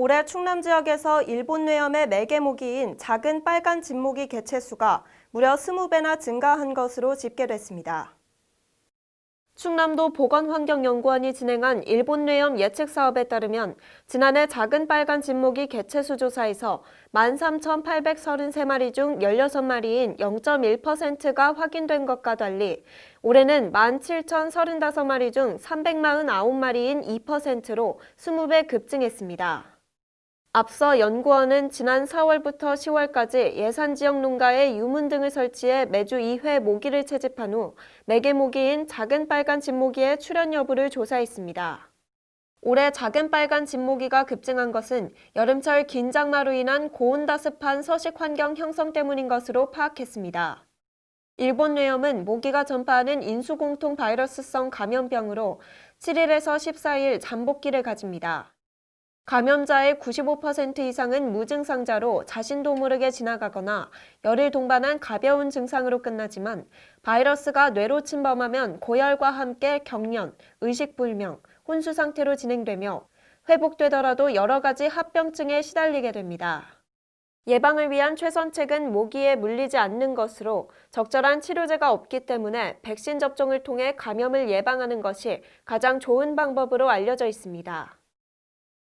올해 충남 지역에서 일본 뇌염의 매개 모기인 작은 빨간 진모기 개체수가 무려 20배나 증가한 것으로 집계됐습니다. 충남도 보건환경연구원이 진행한 일본 뇌염 예측 사업에 따르면 지난해 작은 빨간 진모기 개체수 조사에서 13,833마리 중 16마리인 0.1%가 확인된 것과 달리 올해는 17,035마리 중 349마리인 2%로 20배 급증했습니다. 앞서 연구원은 지난 4월부터 10월까지 예산 지역 농가에 유문 등을 설치해 매주 2회 모기를 채집한 후 매개 모기인 작은 빨간 진모기의 출현 여부를 조사했습니다. 올해 작은 빨간 진모기가 급증한 것은 여름철 긴 장마로 인한 고온다습한 서식 환경 형성 때문인 것으로 파악했습니다. 일본 뇌염은 모기가 전파하는 인수공통 바이러스성 감염병으로 7일에서 14일 잠복기를 가집니다. 감염자의 95% 이상은 무증상자로 자신도 모르게 지나가거나 열을 동반한 가벼운 증상으로 끝나지만 바이러스가 뇌로 침범하면 고열과 함께 경련, 의식불명, 혼수 상태로 진행되며 회복되더라도 여러 가지 합병증에 시달리게 됩니다. 예방을 위한 최선책은 모기에 물리지 않는 것으로 적절한 치료제가 없기 때문에 백신 접종을 통해 감염을 예방하는 것이 가장 좋은 방법으로 알려져 있습니다.